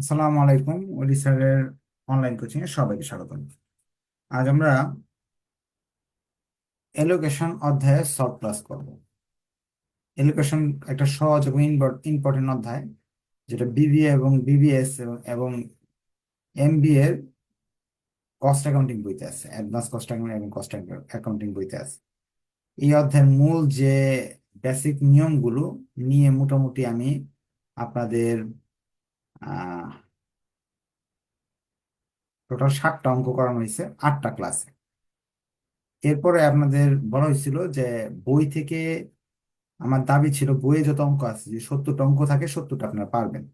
আসসালামু আলাইকুম ওলি স্যারের অনলাইন কোচিং এ সবাইকে স্বাগতম। আজ আমরা এলোকেশন অধ্যায়ে সলভ ক্লাস করব। এলোকেশন একটা সহজ এবং ইম্পর্টেন্ট অধ্যায়, যেটা বিবিএ এবং বিবিএস এবং এমবিএ কস্ট অ্যাকাউন্টিং বইতে আছে অ্যাডভান্স কস্ট অ্যাকাউন্টিং এবং কস্ট অ্যাকাউন্টিং বইতে আছে। এই অধ্যায়ের মূল যে বেসিক নিয়মগুলো নিয়ে মোটামুটি আমি আপনাদের আহ টোটাল সাতটা অঙ্ক করানো হয়েছে, আটটা ক্লাসে এরপরে আপনাদের বলা হয়েছিল যে বই থেকে, আমার দাবি ছিল বইয়ে যত অঙ্ক আছে, যে সত্তরটা অঙ্ক থাকে, সত্তরটা আপনারা পারবেন।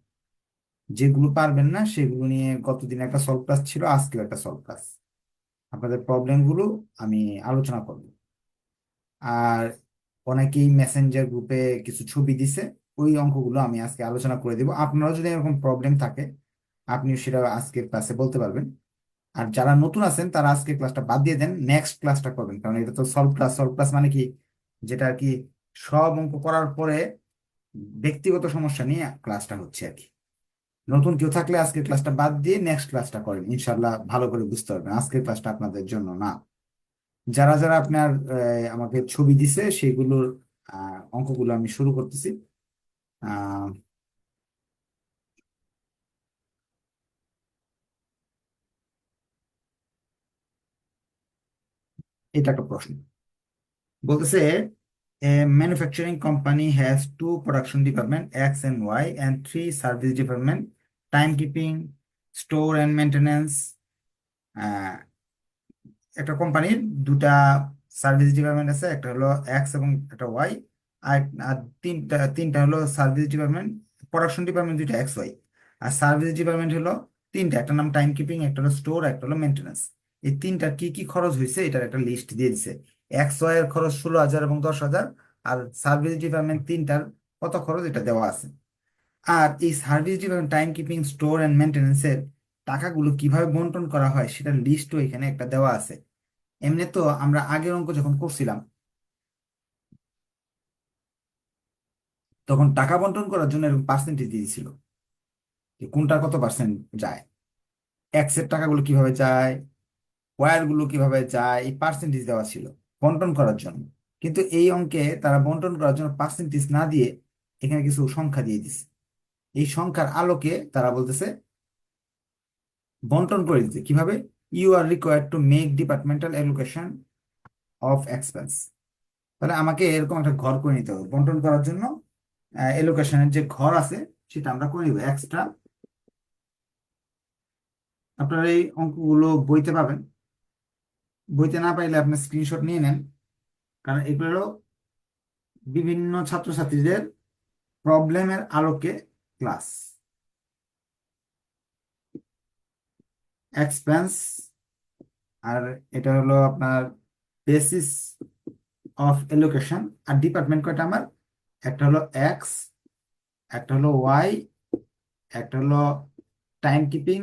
যেগুলো পারবেন না, সেগুলো নিয়ে গতদিন একটা সলভ ক্লাস ছিল, আজকেও একটা সলভ ক্লাস আপনাদের প্রবলেমগুলো আমি আলোচনা করব। আর অনেকেই মেসেঞ্জার গ্রুপে কিছু ছবি দিছে। ওই অঙ্কগুলো আমি আজকে আলোচনা করে দেব। আপনারও যদি এরকম প্রবলেম থাকে আপনি সেটা আজকের ক্লাসে বলতে পারবেন। আর যারা নতুন আছেন, তারা আজকে ক্লাসটা বাদ দিয়ে দেন নেক্সট ক্লাসটা করবেন। কারণ এটা তো সলভ ক্লাস সলভ ক্লাস মানে কি? যেটা আর কি সব অঙ্ক করার পরে ব্যক্তিগত সমস্যা নিয়ে ক্লাসটা হচ্ছে আর কি। নতুন কেউ থাকলে আজকের ক্লাসটা বাদ দিয়ে নেক্সট ক্লাসটা করেন। ইনশাল্লাহ ভালো করে বুঝতে পারবেন। আজকের ক্লাসটা আপনাদের জন্য না। যারা যারা আপনার আমাকে ছবি দিছে, সেগুলোর অঙ্কগুলো আমি শুরু করতেছি। আহ এটা একটা প্রশ্ন বলতেছে A manufacturing company has two production department X and Y and three service department timekeeping store and maintenance আহ, একটা কোম্পানির দুটা সার্ভিস ডিপার্টমেন্ট আছে একটা হলো এক্স এবং একটা ওয়াই আর আর তিনটা তিনটা হলো সার্ভিস ডিপার্টমেন্ট প্রোডাকশন ডিপার্টমেন্ট দুইটা এক্স ওয়াই আর সার্ভিস ডিপার্টমেন্ট হলো তিনটা, একটা নাম টাইম কিপিং একটা হলো স্টোর একটা হলো মেনটেন্যান্স এই তিনটার কি কি খরচ হয়েছে এটার একটা লিস্ট দিয়ে দিছে। এক্স ওয়াই এর খরচ ষোলো হাজার এবং দশ হাজার, আর সার্ভিস ডিপার্টমেন্ট তিনটার কত খরচ? এটা দেওয়া আছে। আর এই service department time keeping store and মেনটেন্যান্সের টাকাগুলো কীভাবে বন্টন করা হয়, সেটার লিস্টও এখানে একটা দেওয়া আছে। এমনি তো আমরা আগের অঙ্ক যখন করছিলাম তখন টাকা বন্টন করার জন্য এরকম পার্সেন্টেজ দিয়ে দিছিল যে কোনটার কত পার্সেন্ট যায়। এক্সের টাকাগুলো কীভাবে যায় ওয়ারগুলো কীভাবে যায়, এই পার্সেন্টেজ দেওয়া ছিল বন্টন করার জন্য। কিন্তু এই অঙ্কে তারা বন্টন করার জন্য পার্সেন্টেজ না দিয়ে এখানে কিছু সংখ্যা দিয়ে দিছে। এই সংখ্যার আলোকে তারা বলতেছে বন্টন করে দিতে কীভাবে? You are required to make departmental allocation of expense তাহলে আমাকে এরকম একটা ঘর করে নিতে হবে বন্টন করার জন্য। এলোকেশনের যে ঘর আছে, সেটা আমরা করে নিব এক্সট্রা আপনারা এই অঙ্কগুলো বইতে পাবেন। বইতে না পাইলে আপনি স্ক্রিনশট নিয়ে নেন। কারণ এগুলো বিভিন্ন ছাত্রছাত্রীদের প্রবলেমের আলোকে ক্লাস এক্সপেন্স আর এটা হলো আপনার বেসিস অফ এলোকেশন আর ডিপার্টমেন্ট কয়টা আমার? একটা হলো এক্স একটা হলো ওয়াই একটা হলো টাইম কিপিং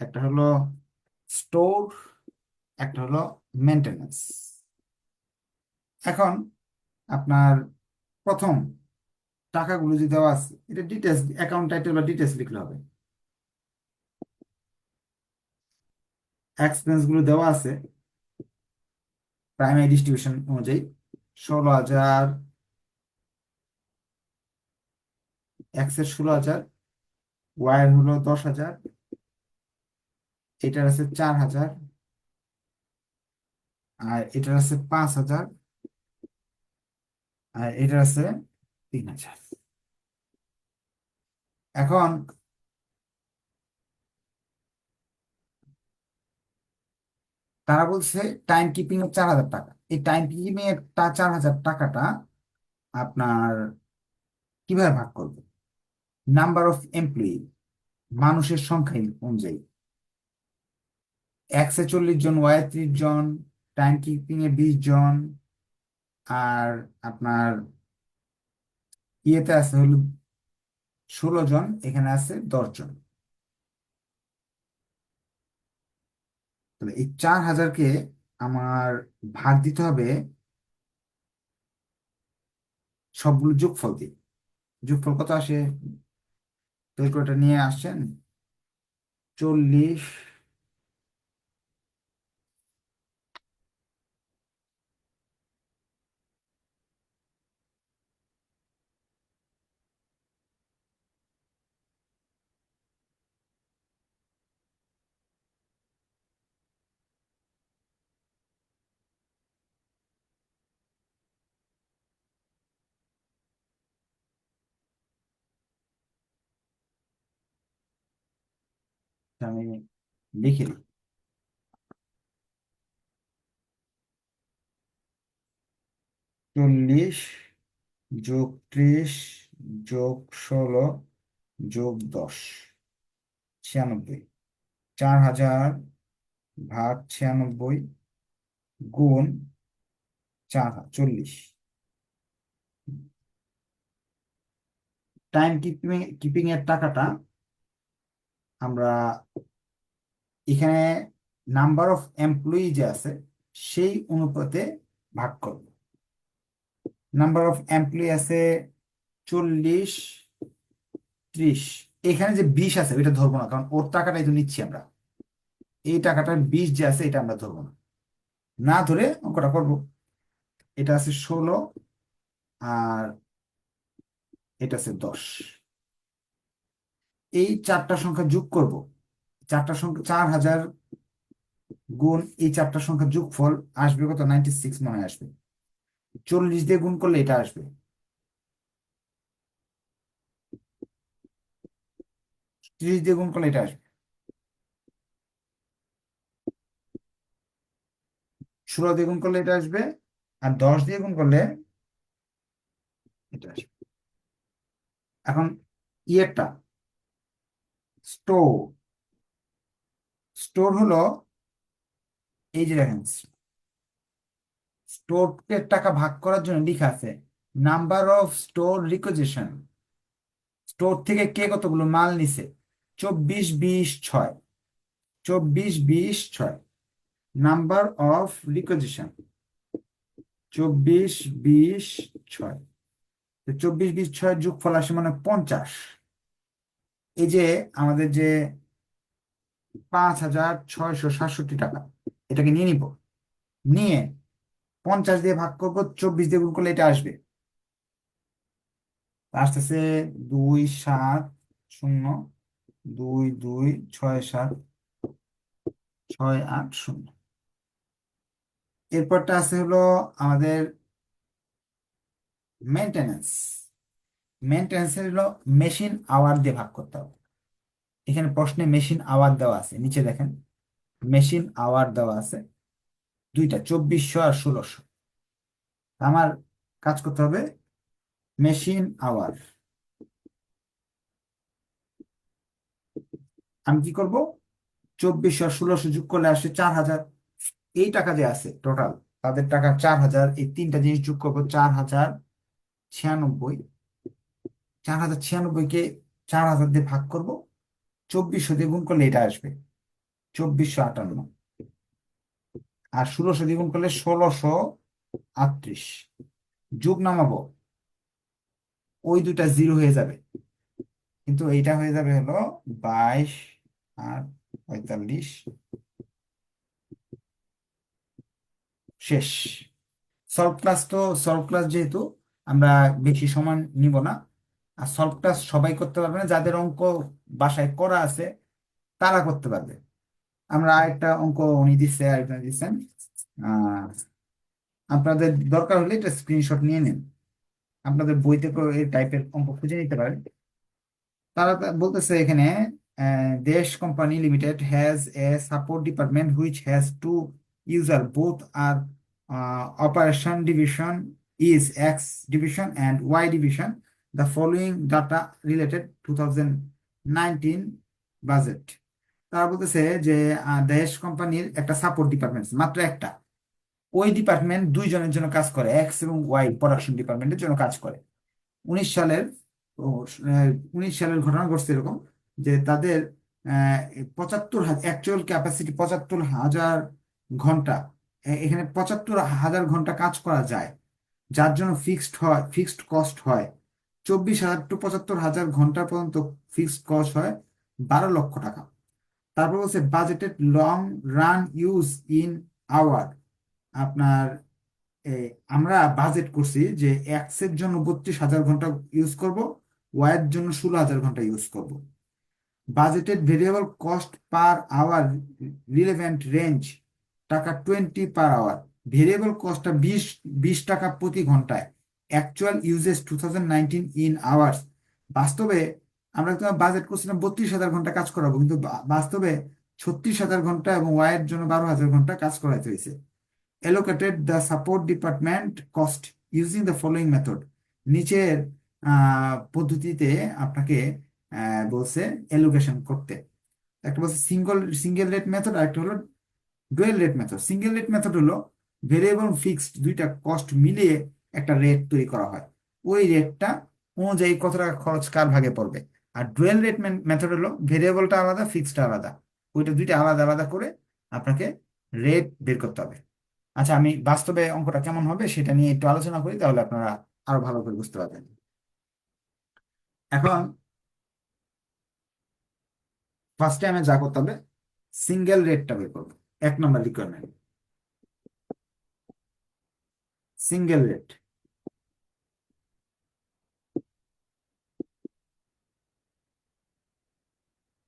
একটা হলো স্টোর একটা হলো মেনটেন্যান্স এখন আপনার প্রথম টাকাগুলো যে দেওয়া আছে, এটা ডিটেলস অ্যাকাউন্ট টাইটেল বা ডিটেলস লিখলে হবে। এক্সপেন্সগুলো দেওয়া আছে প্রাইমারি ডিস্ট্রিবিউশন অনুযায়ী, ষোলো হাজার এক্সের ষোলো হাজার ওয়াই এর হলো দশ হাজার, এটার আছে চার হাজার, আর এটার আছে পাঁচ হাজার, আর এটার আছে তিন হাজার। এখন তারা বলছে টাইম কিপিং এর চার হাজার টাকা। এই টাইম কিপিং এর চার হাজার টাকাটা আপনার কীভাবে ভাগ করবে? নাম্বার অফ এমপ্লয়ি মানুষের সংখ্যা অনুযায়ী। একশো চল্লিশ জন, ওয়াই ত্রিশ জন টাইম কিপিং এ বিশ জন, আর আপনার ইয়েতে আছে হলো ষোলো জন, এখানে আছে দশ জন। এই চার হাজারকে আমার ভাগ দিতে হবে সবগুলো যোগফল দিয়ে। যোগফল কত আসে? ক্যালকুলেটার নিয়ে আসছেন। চল্লিশ আমি লিখে দিই। চল্লিশ যোগ ত্রিশ যোগ ষোলো যোগ দশ, ছিয়ানব্বই। চার হাজার ভাগ ছিয়ানব্বই গুণ চার চল্লিশ। টাইম কিপিং কিপিং এর টাকাটা আমরা এখানে নাম্বার অফ এমপ্লয়ি যে আছে, সেই অনুপাতে ভাগ করব। নাম্বার অফ এমপ্লয়ি আছে চল্লিশ, ত্রিশ। এখানে যে বিশ আছে, ওইটা ধরবো না, কারণ ওর টাকাটাই তো নিচ্ছি আমরা। এই টাকাটার বিশ যে আছে, এটা আমরা ধরবো না। না ধরে অঙ্কটা করব। এটা আছে ষোলো, আর এটা আছে দশ। এই চারটা সংখ্যা যোগ করব। চারটা সংখ্যা, চার হাজার গুণ এই চারটা সংখ্যা যোগফল আসবে কত? নাইনটি সিক্স মনে আসবে। চল্লিশ দিয়ে গুণ করলে এটা আসবে। ত্রিশ দিয়ে গুণ করলে এটা আসবে। ষোলো দিয়ে গুণ করলে এটা আসবে আর দশ দিয়ে গুণ করলে এটা আসবে। এখন ইয়েরটা স্টোর। স্টোর হলো, এই যে দেখেন স্টোরের টাকা ভাগ করার জন্য লেখা আছে, number of store requisition. Store থেকে কে কতগুলো মাল নিছে? চব্বিশ, বিশ, ছয়। চব্বিশ, বিশ, ছয়। Number of requisition. চব্বিশ, বিশ, ছয়। চব্বিশ, বিশ, ছয় যোগফল আসে মানে পঞ্চাশ। এই যে আমাদের যে পাঁচ হাজার ছয়শো সাতষট্টি টাকা, এটাকে নিয়ে নিব। নিয়ে পঞ্চাশ দিয়ে ভাগ করব, চব্বিশ দিয়ে গুণ করলে এটা আসবে। আসতেছে দুই সাত শূন্য, দুই দুই ছয় সাত ছয় আট শূন্য। এরপরটা আছে হলো আমাদের মেনটেন্যান্স মেনটেন্যান্স হলো মেশিন আওয়ার দিয়ে ভাগ করতে হবে। এখানে প্রশ্নে মেশিন আওয়ার দেওয়া আছে, নিচে দেখেন। মেশিন আওয়ার দেওয়া আছে, দুইটা, চব্বিশশো আর ষোলোশো। আমার কাজ করতে হবে মেশিন আওয়ার আমি কি করব? চব্বিশশো আর ষোলোশো যোগ করলে আসে চার হাজার। এই টাকা যে আছে টোটাল তাদের টাকা চার হাজার, এই তিনটা জিনিস যোগ করব চার হাজার ছিয়ানব্বই। চার হাজার ছিয়ানব্বইকে চার হাজার দিয়ে ভাগ করব, চব্বিশশো দিয়ে গুণ করলে এটা আসবে চব্বিশশো আটান্ন। আর ষোলোশো দিয়ে গুণ করলে ষোলোশো আটত্রিশ। যোগ নামাবো, ওই দুটা জিরো হয়ে যাবে। কিন্তু এইটা হয়ে যাবে হলো বাইশ আর পঁয়তাল্লিশ। শেষ। সলভ ক্লাস তো সলভ ক্লাস যেহেতু আমরা বেশি সময় নিব না। আর সলভ ক্লাস সবাই করতে পারবে না। যাদের অঙ্ক বাসায় করা আছে, তারা করতে পারবে। আমরা আরেকটা অঙ্ক উনি দিচ্ছে আরেকটা দিচ্ছেন আপনাদের দরকার হলে এটা স্ক্রিনশট নিয়ে নিন। আপনাদের বইতে এই টাইপের অঙ্ক খুঁজে নিতে পারেন। তারা বলতেছে এখানে Desh company limited has a support department which has two user both are operation division is X division and Y division. The following data related 2019 budget. তারা বলতেছে যে দেশ কোম্পানির একটা সাপোর্ট ডিপার্টমেন্ট মাত্র একটা। ওই ডিপার্টমেন্ট দুইজনের জন্য কাজ করে এক্স এবং ওয়াই প্রোডাকশন ডিপার্টমেন্টের জন্য কাজ করে। উনিশ সালের উনিশ সালের ঘটনা ঘটছে এরকম যে, তাদের পঁচাত্তর হাজার অ্যাকচুয়াল ক্যাপাসিটি পঁচাত্তর হাজার ঘণ্টা এখানে পঁচাত্তর হাজার ঘণ্টা কাজ করা যায়, যার জন্য ফিক্সড হয় ফিক্সড কস্ট হয়। চব্বিশ হাজার টু পঁচাত্তর হাজার ঘণ্টা পর্যন্ত ফিক্সড কস্ট হয়, বারো লক্ষ টাকা। তারপর বলছে budgeted long run use in hour আপনার আমরা বাজেট করছি যে এক্সের জন্য বত্রিশ হাজার ঘণ্টা ইউজ করব ওয়াই এর জন্য ষোলো হাজার ঘণ্টা ইউজ করব। Budgeted variable cost per hour relevant range টাকা টোয়েন্টি পার আওয়ার ভেরিয়েবল কস্টটা বিশ বিশ টাকা প্রতি ঘন্টায়। Actual usages to in hours বাস্তবে আমরা তোমার বাজেট করছিলাম বত্রিশ হাজার ঘণ্টা কাজ করাবো, কিন্তু বাস্তবে ছত্রিশ হাজার ঘণ্টা এবং ওয়াই এর জন্য বারো হাজার ঘণ্টা কাজ করাইতে হয়েছে allocated the support department cost using the following method নিচের পদ্ধতিতে আপনাকে বলছে এলোকেশন করতে। একটা বলছে সিঙ্গল সিঙ্গেল রেট মেথড আর একটা হলো dual rate method single rate method হলো ভেরিয়েবল ফিক্সড দুইটা কস্ট মিলিয়ে একটা রেট তৈরি করা হয়। ওই রেটটা অনুযায়ী কত টাকা খরচ কার ভাগে পড়বে? আর ডুয়েল রেট মেথড হলো ভেরিয়েবলটা আলাদা ফিক্সডটা আলাদা। ওইটা দুইটা আলাদা আলাদা করে আপনাকে রেট বের করতে হবে। আচ্ছা আমি বাস্তবে অঙ্কটা কেমন হবে সেটা নিয়ে একটু আলোচনা করি, তাহলে আপনারা আরও ভালো করে বুঝতে পারবেন। এখন ফার্স্ট টাইমে যা করতে হবে সিঙ্গেল রেটটা বের করব। এক নম্বর রিকোয়ারমেন্ট সিঙ্গেল রেট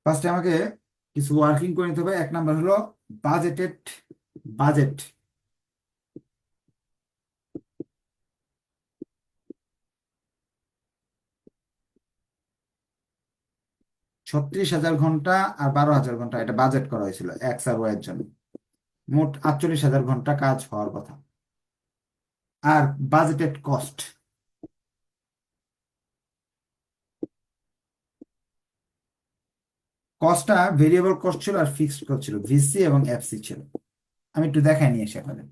ফার্স্টে আমাকে কিছু ওয়ার্কিং করে নিতে হবে। এক নাম্বার হলো বাজেটেড বাজেট ছত্রিশ হাজার ঘণ্টা আর বারো হাজার ঘণ্টা এটা বাজেট করা হয়েছিল এক্স আর ওয়াই এর জন্য। মোট আটচল্লিশ হাজার ঘণ্টা কাজ হওয়ার কথা। আর বাজেটেড কস্ট কস্টটা ভেরিয়েবল কস্ট ছিল আর ফিক্সড কস্ট ছিল ভিসি এবং এফসি ছিল। আমি একটু দেখাই নিয়ে এসে আপনাদের।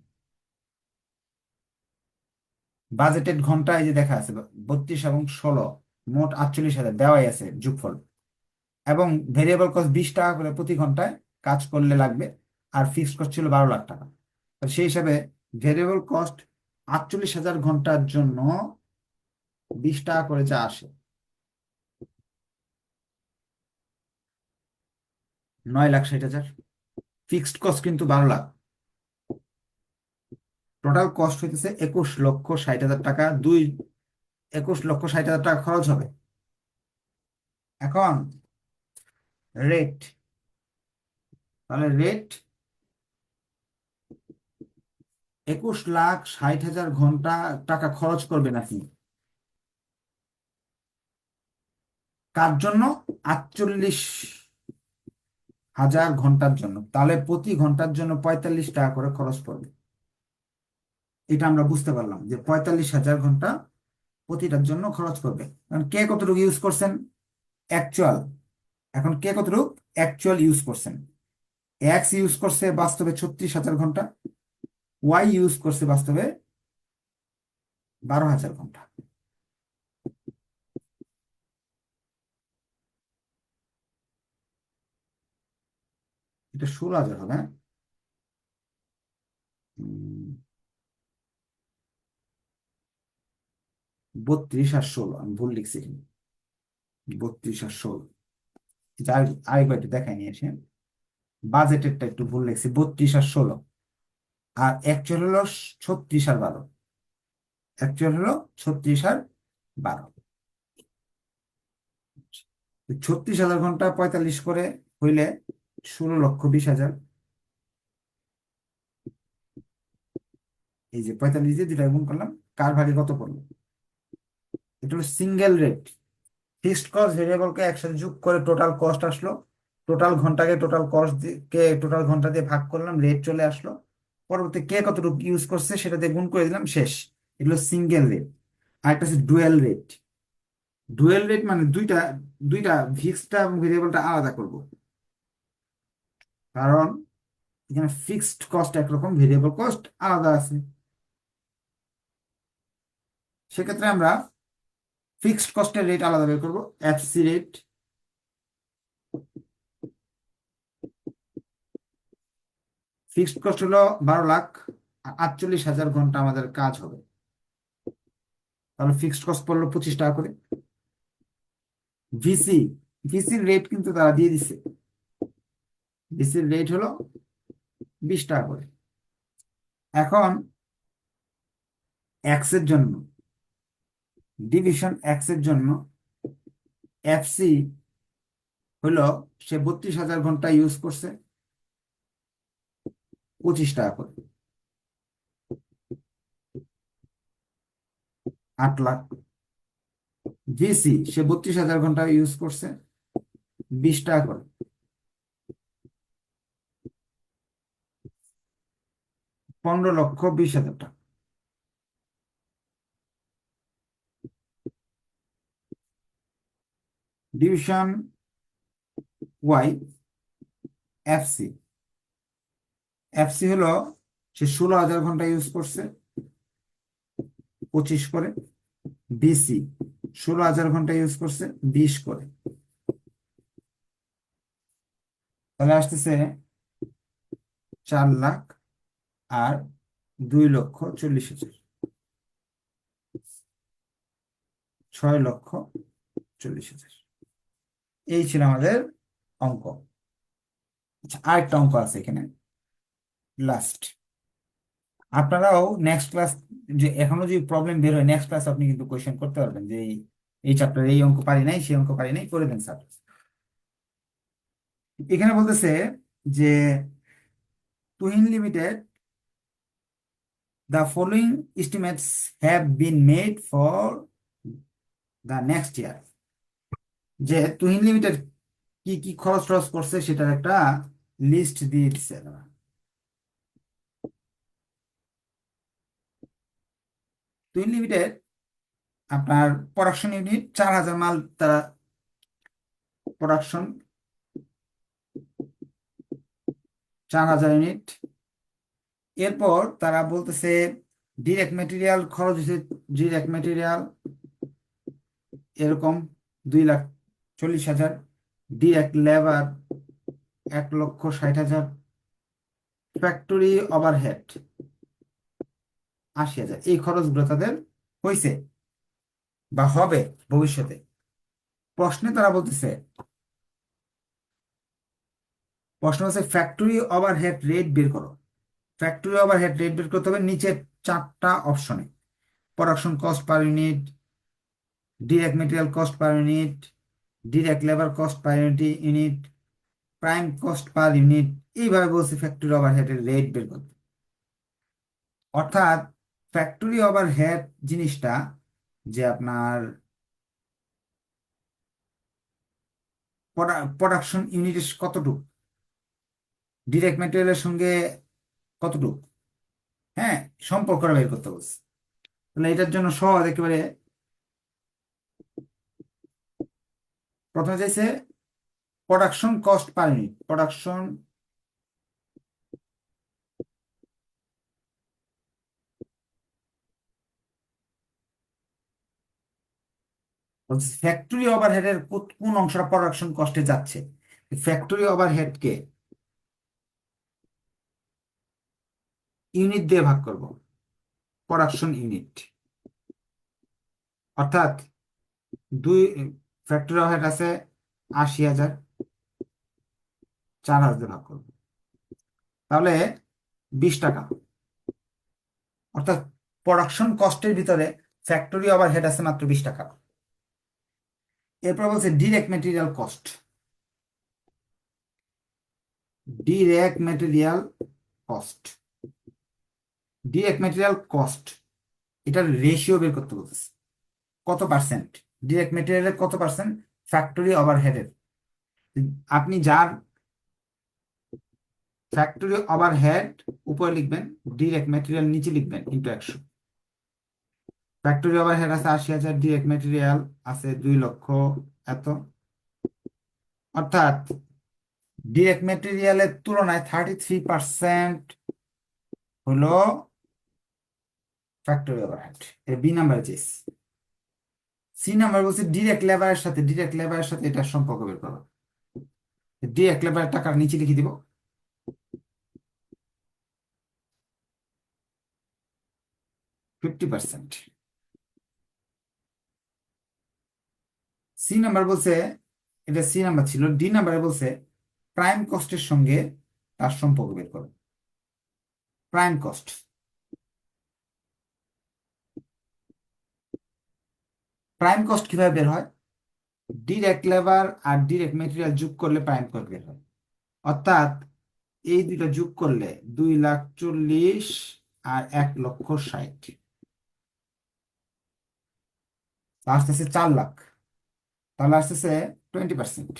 বাজেটেড ঘণ্টা এই যে দেখা আছে, বত্রিশ এবং ষোলো, মোট আটচল্লিশ হাজার দেওয়াই আছে যোগফল। এবং ভেরিয়েবল কস্ট বিশ টাকা করে প্রতি ঘন্টায় কাজ করলে লাগবে, আর ফিক্সড কস্ট ছিল বারো লাখ টাকা। সেই হিসাবে ভেরিয়েবল কস্ট আটচল্লিশ হাজার ঘণ্টার জন্য বিশ টাকা করে যা আসে নয় লাখ ষাট হাজার। ফিক্সড কস্ট কিন্তু বারো লাখ। টোটাল কস্ট হইতেছে একুশ লক্ষ ষাট হাজার টাকা। দুই, একুশ লক্ষ ষাট হাজার টাকা খরচ হবে। এখন রেট তাহলে রেট একুশ লাখ ষাট হাজার ঘণ্টা টাকা খরচ করবে নাকি কার জন্য? আটচল্লিশ হাজার ঘণ্টার জন্য। তাহলে প্রতি ঘণ্টার জন্য পঁয়তাল্লিশ টাকা করে খরচ পড়বে। এটা আমরা বুঝতে পারলাম যে পঁয়তাল্লিশ হাজার ঘণ্টা প্রতিটার জন্য খরচ করবে কারণ কে কতটুকু ইউজ করছেন? অ্যাকচুয়াল এখন কে কতটুকু? অ্যাকচুয়াল ইউজ করছেন। এক্স ইউজ করছে বাস্তবে ছত্রিশ হাজার ঘণ্টা। ওয়াই ইউজ করছে বাস্তবে বারো হাজার ঘণ্টা। এটা ষোলো হাজার হবে হ্যাঁ? বত্রিশ আর ষোলো, আমি ভুল লিখছি এখানে। বত্রিশ আর ষোলো। আরেকবার একটু দেখাই নিয়ে এসে বাজেটেরটা একটু ভুল লিখছি, বত্রিশ আর ষোলো। আর অ্যাকচুয়াল হলো ছত্রিশ আর বারো। অ্যাকচুয়াল হলো ছত্রিশ আর বারো। ছত্রিশ হাজার ঘণ্টা পঁয়তাল্লিশ করে হইলে ষোলো লক্ষ বিশ হাজার। এই যে পঁয়তাল্লিশ দিয়ে দুটা গুণ করলাম, কার ভাগে কত পড়ল? এটা হলো সিঙ্গেল রেট ফিক্সড কস্ট ভেরিয়েবলকে একসাথে যোগ করে টোটাল কস্ট আসলো। টোটাল ঘন্টাকে টোটাল কস্ট কে টোটাল ঘণ্টা দিয়ে ভাগ করলাম রেট চলে আসলো। পরবর্তী কে কতটুকু ইউজ করছে সেটা দিয়ে গুণ করে দিলাম, শেষ। এগুলো সিঙ্গেল রেট আর একটা হচ্ছে ডুয়েল রেট ডুয়েল রেট মানে দুইটা দুইটা ফিক্সডটা ভেরিয়েবলটা আলাদা করব। কারণ এখানে ফিক্সড কস্ট একরকম ভেরিয়েবল কস্ট আলাদা আছে। সেক্ষেত্রে আমরা ফিক্সড কস্টের রেট আলাদা বের করব এফসি রেট ফিক্সড কস্ট হলো বারো লাখ আটচল্লিশ হাজার ঘণ্টা আমাদের কাজ হবে। তাহলে ফিক্সড কস্ট পড়ল পঁচিশ টাকা করে। ভিসি ভিসির রেট কিন্তু তারা দিয়ে দিছে। বিসির রেট হলো বিশ টাকা করে। এখন এক্সের জন্য ডিভিশন এক্সের জন্য এফসি হলো সে বত্রিশ হাজার ঘণ্টা ইউজ করছে পঁচিশ টাকা করে। আট লাখ। ভিসি সে বত্রিশ হাজার ঘণ্টা ইউজ করছে বিশ টাকা করে। পনেরো লক্ষ বিশ হাজার টাকা। ডিভিশন ওয়াই এফসি এফসি হলো সে ষোলো হাজার ঘণ্টা ইউজ করছে, পঁচিশ করে। বিসি ষোলো হাজার ঘণ্টা ইউজ করছে, বিশ করে। তাহলে আসতেছে চার লাখ আর দুই লক্ষ চল্লিশ হাজার। ছয় লক্ষ চল্লিশ হাজার। এই ছিল আমাদের অঙ্ক। আচ্ছা আরেকটা অঙ্ক আছে এখানে। লাস্ট আপনারাও নেক্সট ক্লাস যে এখনও যে প্রবলেম বের হয় নেক্সট ক্লাস আপনি কিন্তু কোয়েশ্চেন করতে পারবেন যে এই এই চ্যাপ্টার এই অঙ্ক পারি নাই, সেই অঙ্ক পারি নাই, করে দেন স্যার এখানে বলতেছে যে Tuhin limited the following estimates have been made for the next year. যে তুহিন লিমিটেড কি কি খরচ টরচ করছে সেটার একটা লিস্ট দিয়ে দিচ্ছে তারা তুহিন লিমিটেড আপনার প্রোডাকশন ইউনিট চার হাজার মাল তারা প্রোডাকশন চার হাজার ইউনিট এরপর তারা বলতেছে ডিরেক্ট মেটেরিয়াল খরচ হচ্ছে ডিরেক্ট মেটেরিয়াল এরকম দুই লাখ চল্লিশ হাজার ডিরেক্ট লেবার এক লক্ষ ষাট হাজার ফ্যাক্টরি ওভারহেড আশি হাজার। এই খরচগুলো তাদের হয়েছে বা হবে ভবিষ্যতে। প্রশ্নে তারা বলতেছে, প্রশ্ন হচ্ছে ফ্যাক্টরি ওভারহেড রেট বের করো। ফ্যাক্টরি ওভারহেড রেট বের করতে হবে নিচের চারটা অপশনে production cost per unit direct material cost per unit direct labour cost per unit prime cost per unit এইভাবে বলছে ফ্যাক্টরি ওভারহেডের রেট বের করতে। অর্থাৎ ফ্যাক্টরি ওভারহেড জিনিসটা যে আপনার প্রোডাকশন ইউনিটের কতটুকু? ডিরেক্ট মেটেরিয়ালের সঙ্গে কতটুকু? হ্যাঁ সম্পর্কটা বের করতে বলছে। তাহলে এটার জন্য সহজ একেবারে প্রথমে চাইছে production cost per unit production factory ওভারহেডের কোন অংশটা প্রোডাকশন কস্টে যাচ্ছে? ফ্যাক্টরি ওভারহেডকে ইউনিট দিয়ে ভাগ করব। Production unit. অর্থাৎ দুই ফ্যাক্টরি ওভারহেড আছে, আশি হাজার চার হাজার ভাগ করব। তাহলে বিশ টাকা। অর্থাৎ প্রোডাকশন কস্টের ভিতরে ফ্যাক্টরি ওভারহেড আছে মাত্র বিশ টাকা। এরপর বলছে direct material cost. Direct material cost. Direct material cost এটার রেশিও বের করতে বলতেছে। কত পার্সেন্ট ডিরেক্ট মেটেরিয়ালের কত পার্সেন্ট ফ্যাক্টরি ওভারহেডের আপনি যার ফ্যাক্টরি ওভারহেড উপরে লিখবেন ডিরেক্ট মেটেরিয়াল নিচে লিখবেন ইন্টু একশো। ফ্যাক্টরি ওভারহেড আছে আশি হাজার ডিরেক্ট মেটেরিয়াল আছে দুই লক্ষ এত। অর্থাৎ ডিরেক্ট মেটেরিয়ালের তুলনায় থার্টি থ্রি পার্সেন্ট হলো ফ্যাক্টরি ওভারহেড এর বি নাম্বার চেয়েছি সি নাম্বার বলছে ডিরেক্ট লেবারের সাথে ডিরেক্ট লেবারের সাথে এটার সম্পর্ক বের করো। ডিরেক্ট লেবারের টাকার নিচে লিখে দিব। ফিফটি পার্সেন্ট সি নাম্বার বলছে, এটা সি নাম্বার ছিল ডি নাম্বারে বলছে প্রাইম কস্টের সঙ্গে তার সম্পর্ক বের করো। প্রাইম কস্ট প্রাইম কস্ট কীভাবে বের হয়? ডিরেক্ট লেবার আর ডিরেক্ট মেটেরিয়াল যোগ করলে প্রাইম কস্ট বের হয়। অর্থাৎ এই দুইটা যোগ করলে দুই লাখ চল্লিশ আর এক লক্ষ ষাট। আসতেছে চার লাখ। তাহলে আসতেছে টোয়েন্টি পার্সেন্ট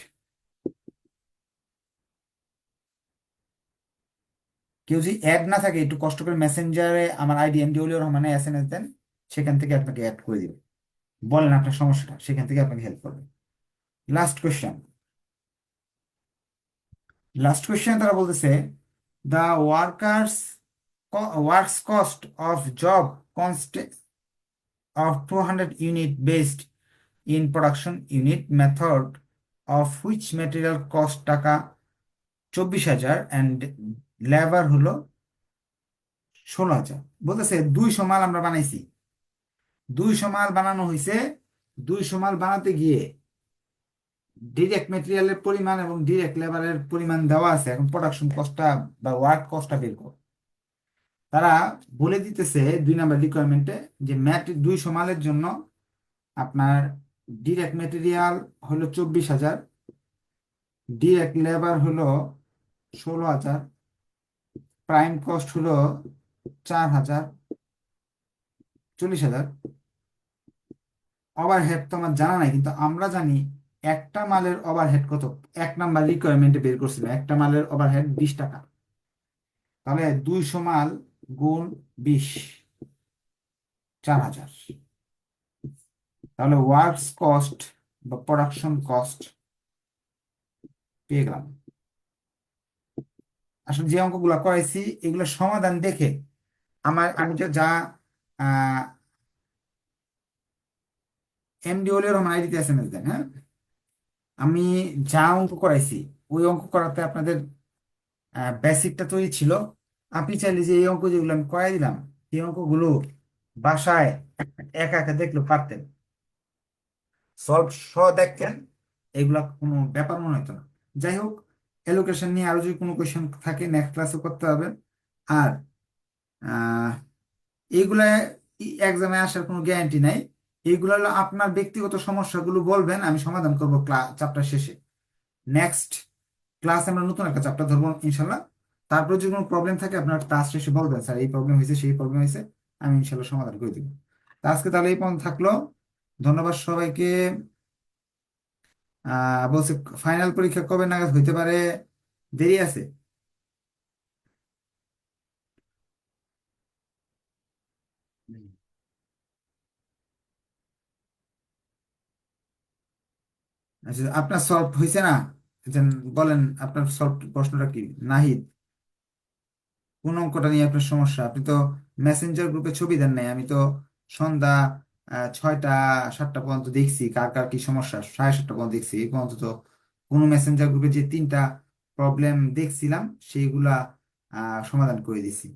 কেউ যদি অ্যাড না থাকে, একটু কষ্ট করে মেসেঞ্জারে আমার আইডি এমডি রহমানে এস এম এস দেন, সেখান থেকে আপনাকে অ্যাড করে দিবে। বলেন আপনার সমস্যাটা, সেখান থেকে আপনাকে হেল্প করবে। লাস্ট কোয়েশ্চেন লাস্ট কোয়েশ্চেন তারা বলতেছে the workers works cost of job consist of 200 unit based in production unit method, of which material cost টাকা চব্বিশ হাজার অ্যান্ড লেবার হলো ষোলো হাজার। বলতেছে দুইশো মাল আমরা বানাইছি। দুইশো সমাল বানানো হয়েছে দুই সমাল বানাতে গিয়ে ডিরেক্ট মেটেরিয়ালের পরিমাণ এবং ডিরেক্ট লেবারের পরিমাণ দেওয়া আছে। এখন প্রোডাকশন কস্টটা বা ওয়ার্ক কস্টটা বের কর। তারা বলে দিতেছে দুই নাম্বার রিকোয়ারমেন্টে যে ম্যাট দুই সমালের জন্য আপনার ডিরেক্ট মেটেরিয়াল হলো চব্বিশ হাজার ডিরেক্ট লেবার হলো ষোলো হাজার প্রাইম কস্ট হলো চার হাজার, চল্লিশ হাজার। ওভারহেড তো আমার জানা নাই, কিন্তু আমরা জানি একটা মালের ওভারহেড কত? এক নাম্বার রিকোয়ারমেন্টে বের করছিল একটা মালের ওভারহেড বিশ টাকা। তাহলে দুইশো মাল গুণ বিশ, চার হাজার। তাহলে ওয়ার্কস কস্ট বা প্রোডাকশন কস্ট পেয়ে গেলাম। আসলে যে অঙ্কগুলো করাইছি, এগুলো সমাধান দেখে আমার, আমি যা এমডি ওলিও রহমান আইডিতে এস দেন হ্যাঁ? আমি যা অঙ্ক করাইছি, ওই অঙ্ক করাতে আপনাদের বেসিকটা তৈরি ছিল। আপনি চাইলে যে এই অঙ্ক যেগুলো আমি করাই দিলাম এই অঙ্কগুলো বাসায় একা একা দেখলেও পারতেন। সলভ স দেখতেন, এগুলা কোনো ব্যাপার মনে হতো না। যাই হোক এলোকেশন নিয়ে আরও যদি কোনো কোয়েশন থাকে নেক্সট ক্লাসে করতে হবে। আর এইগুলা এক্সামে আসার কোনো গ্যারান্টি নাই। এইগুলো হলো আপনার ব্যক্তিগত সমস্যাগুলো বলবেন, আমি সমাধান করব চ্যাপ্টার শেষে। নেক্সট ক্লাস আমরা নতুন একটা চ্যাপ্টার ধরবো, ইনশাল্লাহ। তারপরে যদি কোনো প্রবলেম থাকে, আপনার ক্লাস শেষে বলবেন, স্যার, এই প্রবলেম হয়েছে, সেই প্রবলেম হয়েছে, আমি ইনশাল্লাহ সমাধান করে দিব। আজকে তাহলে এই পর্যন্ত থাকল। ধন্যবাদ সবাইকে। আহ, বলছে ফাইনাল পরীক্ষা কবে নাগাদ হইতে পারে? দেরি আছে। আচ্ছা আপনার সলভ হয়েছে না? আচ্ছা, বলেন আপনার সলভ প্রশ্নটা কি? নাহিদ কোন অঙ্কটা নিয়ে আপনার সমস্যা? আপনি তো মেসেঞ্জার গ্রুপে ছবি দেন নাই আমি তো সন্ধ্যা ছয়টা সাতটা পর্যন্ত দেখছি কার কার কি সমস্যা? সাড়ে সাতটা পর্যন্ত দেখছি এই পর্যন্ত তো কোনো মেসেঞ্জার গ্রুপে যে তিনটা প্রবলেম দেখছিলাম সেইগুলা সমাধান করে দিছি।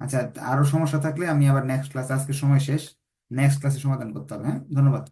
আচ্ছা আরও সমস্যা থাকলে আমি আবার নেক্সট ক্লাস আজকে সময় শেষ নেক্সট ক্লাসে সমাধান করতে হবে হ্যাঁ? ধন্যবাদ।